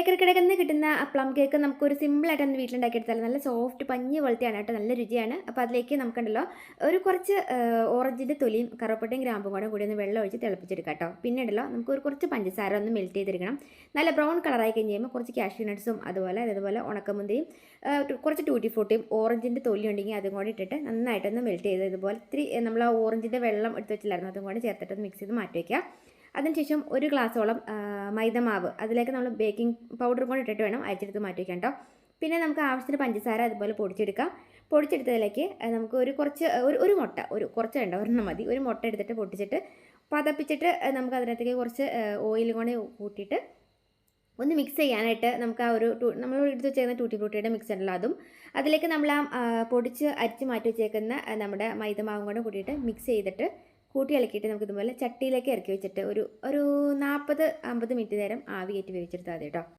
Bakery കടകളിൽ നിന്ന് കിട്ടുന്ന പ്ലം കേക്ക് നമുക്ക് നമുക്കൊരു സിമ്പിളായിട്ട് ഒന്ന് വീട്ടിലുണ്ടാക്കിയെടുത്താൽ നല്ല സോഫ്റ്റ് പഞ്ഞ് പോലത്തെയാണ് കേട്ടോ നല്ല രുചിയാണ്. അപ്പോൾ അതിലേക്ക് നമുക്കുണ്ടല്ലോ ഒരു കുറച്ച് ഓറഞ്ചിന്റെ തൊലിയും കറുവപ്പട്ടയും ഗ്രാമ്പും കൂടെ കൂടി ഒന്ന് വെള്ളം ഒഴിച്ച് തിളപ്പിച്ചെടുക്കാം കേട്ടോ. പിന്നെ ഉണ്ടല്ലോ നമുക്ക് ഒരു കുറച്ച് പഞ്ചസാര ഒന്ന് മെൽറ്റ് ചെയ്തെടുക്കണം. നല്ല ബ്രൗൺ കളറായി കഴിഞ്ഞ് കഴിയുമ്പോൾ കുറച്ച് കാഷ്യൂ നട്ട്സും അതുപോലെ അതേപോലെ ഉണക്കമുന്തിയും കുറച്ച് ടൂട്ടി ഫ്രൂട്ടിയും ഓറഞ്ചിന്റെ തൊലി ഉണ്ടെങ്കിൽ അതും കൂടി ഇട്ടിട്ട് നന്നായിട്ടൊന്ന് മെൽറ്റ് ചെയ്ത് ഇതുപോലെ ഇത്തിരി നമ്മൾ ആ ഓറഞ്ചിന്റെ വെള്ളം എടുത്ത് വെച്ചില്ലായിരുന്നു അതും കൂടി ചേർത്തിട്ട് മിക്സ് ചെയ്ത് മാറ്റി വയ്ക്കുക അതിനുശേഷം ഒരു ഗ്ലാസ്സോളം മൈദമാവ്. അതിലേക്ക് നമ്മൾ ബേക്കിംഗ് പൗഡർ കൂടെ ഇട്ടിട്ട് വേണം അരച്ചെടുത്ത് മാറ്റി വയ്ക്കാം കേട്ടോ പിന്നെ നമുക്ക് ആവശ്യത്തിന് പഞ്ചസാര അതുപോലെ പൊടിച്ചെടുക്കാം. പൊടിച്ചെടുത്തതിലേക്ക് നമുക്ക് ഒരു കുറച്ച് ഒരു ഒരു മുട്ട ഒരു കുറച്ച് വേണ്ട ഒരെണ്ണം മതി. ഒരു മുട്ട എടുത്തിട്ട് പൊട്ടിച്ചിട്ട് പതപ്പിച്ചിട്ട് നമുക്ക് അതിനകത്തേക്ക് കുറച്ച് ഓയിൽ കൂടി കൂട്ടിയിട്ട് ഒന്ന് മിക്സ് ചെയ്യാനായിട്ട് നമുക്ക് ആ ഒരു നമ്മൾ എടുത്ത് വെച്ചേക്കുന്ന ടൂട്ടി ഫ്രൂട്ടിയുടെ മിക്സ് ഉണ്ടല്ലോ അതും. അതിലേക്ക് നമ്മൾ ആ പൊടിച്ച് അരിച്ച് മാറ്റി വെച്ചേക്കുന്ന നമ്മുടെ മൈദമാവും കൂടെ കൂട്ടിയിട്ട് മിക്സ് ചെയ്തിട്ട് കൂട്ടി ഇളക്കിയിട്ട് നമുക്ക് ഇതുപോലെ ചട്ടിയിലേക്ക് ഇറക്കി വെച്ചിട്ട് ഒരു ഒരു നാൽപ്പത് അമ്പത് മിനിറ്റ് നേരം ആവി കയറ്റി വേവിച്ചെടുത്താൽ മതി കേട്ടോ.